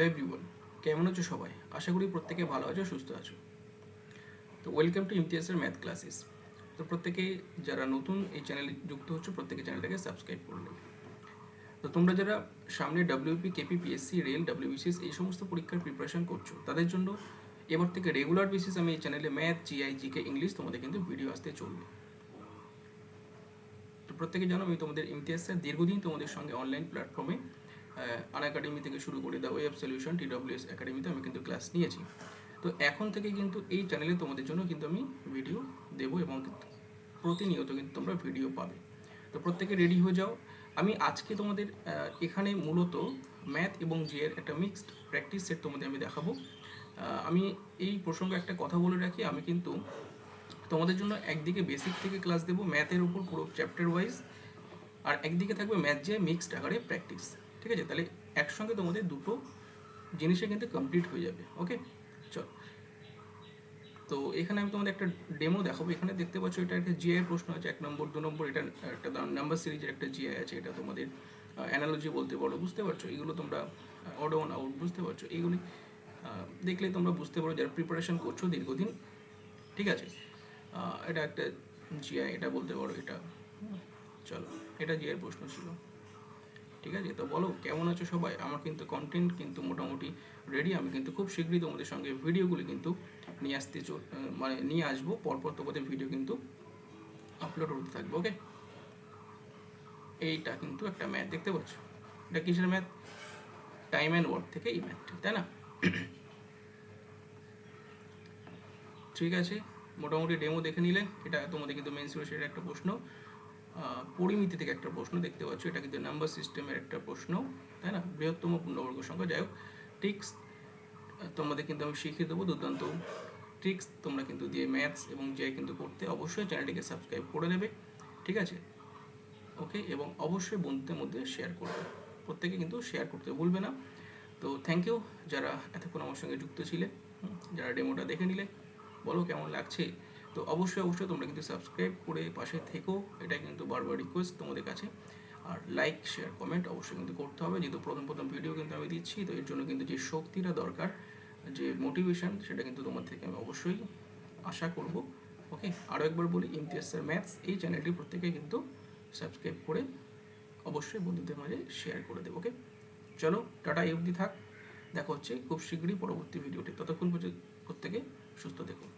Hello everyone কেমন আছো সবাই? আশা করি প্রত্যেকে ভালো আছো, সুস্থ আছো। তো ওয়েলকাম টু ইমতিয়াজের ম্যাথ ক্লাসেস তো প্রত্যেকে যারা নতুন এই চ্যানেলে যুক্ত হচ্ছে, প্রত্যেকে চ্যানেলটাকে সাবস্ক্রাইব করে নেবে। তো তোমরা যারা সামনে WP KP PSC rail WBCS এই সমস্ত পরীক্ষার প্রিপারেশন করছ, তাদের জন্য এবার থেকে রেগুলার বেসিস আমি এই চ্যানেলে ম্যাথ জিআই জিকে ইংলিশ তোমাদের কিন্তু ভিডিও আসতে চলবে। তো প্রত্যেকে জানো আমি তোমাদের ইমতিয়াজ স্যার দীর্ঘদিন তোমাদের সঙ্গে অনলাইন প্ল্যাটফর্মে আন একাডেমি থেকে শুরু করে দ্য ওয়েব সলিউশন টিডব্লিউএস একাডেমিতে আমি কিন্তু ক্লাস নিয়েছি। তো এখন থেকে কিন্তু এই চ্যানেলে তোমাদের জন্য কিন্তু আমি ভিডিও দেবো এবং প্রতিনিয়ত কিন্তু তোমরা ভিডিও পাবে। তো প্রত্যেকে রেডি হয়ে যাও। আমি আজকে তোমাদের এখানে মূলত ম্যাথ এবং জিএর একটা মিক্সড প্র্যাকটিস সেট তোমাদের আমি দেখাবো। আমি এই প্রসঙ্গে একটা কথা বলে রাখি, আমি কিন্তু তোমাদের জন্য একদিকে বেসিক থেকে ক্লাস দেবো ম্যাথের উপর পুরো চ্যাপ্টার ওয়াইজ আর একদিকে থাকবে ম্যাথ যে মিক্সড আকারে প্র্যাকটিস ঠিক আছে? তাহলে একসঙ্গে তোমাদের দুটো জিনিসে কিন্তু কমপ্লিট হয়ে যাবে ওকে চল। তো এখানে আমি তোমাদের একটা ডেমো দেখাবো। এখানে দেখতে পাচ্ছ এটা একটা জিআই প্রশ্ন আছে, এক নম্বর, দু নম্বর, এটা একটা নাম্বার সিরিজের একটা জিআই আছে, এটা তোমাদের অ্যানালজি বলতে পারো, বুঝতে পারছ? এগুলো তোমরা অড অন আউট বুঝতে পারছ? এইগুলি দেখলে তোমরা বুঝতে পারো যারা প্রিপারেশন করছ দীর্ঘদিন, ঠিক আছে? এটা একটা জিআই এটা বলতে পারো, এটা চলো, এটা জিআই প্রশ্ন ছিল। ঠিক আছে? তো বলো, কেমন আছো সবাই? আমার কিন্তু কন্টেন্ট কিন্তু মোটামুটি রেডি আমি কিন্তু খুব শীঘ্রই তোমাদের সঙ্গে ভিডিওগুলি কিন্তু নিয়ে আসতে মানে নিয়ে আসব। পরপর তোমাদের ভিডিও কিন্তু আপলোড হতে থাকবে ওকে এইটা কিন্তু একটা ম্যাথ দেখতে পাচ্ছ? এটা কিসের ম্যাথ টাইম অ্যান্ড ওয়ার্ক থেকে এই ম্যাথটি তাই না? ঠিক আছে? মোটামুটি ডেমো দেখে নিলে। এটা তোমাদের কিন্তু মেন সিরিজের একটা প্রশ্ন। পরিমিতি থেকে একটা প্রশ্ন দেখতে পাচ্ছ। এটা কিন্তু নাম্বার সিস্টেমের একটা প্রশ্ন, তাই না? বৃহত্তম পূর্ণবর্গ সংখ্যা। যাই হোক ট্রিক্স তোমাদের কিন্তু আমি শিখিয়ে দেবো দুর্দান্ত। ট্রিক্স তোমরা কিন্তু দিয়ে ম্যাথস এবং যে কিন্তু করতে অবশ্যই চ্যানেলটিকে সাবস্ক্রাইব করে নেবে, ঠিক আছে? ওকে? এবং অবশ্যই বন্ধুদের মধ্যে শেয়ার করবে। প্রত্যেকে কিন্তু শেয়ার করতে ভুলবে না। তো থ্যাংক ইউ যারা এতক্ষণ আমার সঙ্গে যুক্ত ছিলে যারা ডেমোটা দেখে নিলে, বলো কেমন লাগছে? তো অবশ্যই অবশ্যই তোমরা কিন্তু সাবস্ক্রাইব করে পাশে থেকো। এটা কিন্তু বারবার রিকোয়েস্ট তোমাদের কাছে। আর লাইক শেয়ার কমেন্ট অবশ্যই কিন্তু করতে হবে। যেহেতু প্রথম প্রথম ভিডিও কিন্তু আমি দিচ্ছি, তো এর জন্য কিন্তু যে শক্তিটা দরকার, যে মোটিভেশন সেটা কিন্তু তোমার থেকে আমি অবশ্যই আশা করব। ওকে আরও একবার বলি, ইমতিয়াজ স্যার ম্যাথস এই চ্যানেলটি প্রত্যেকে কিন্তু সাবস্ক্রাইব করে অবশ্যই বন্ধুদের মাঝে শেয়ার করে দেবো। ওকে চলো, টাটা, এই অবধি থাক। দেখা হচ্ছে খুব শীঘ্রই পরবর্তী ভিডিওটি ততক্ষণ পর্যন্ত প্রত্যেকে সুস্থ দেখুন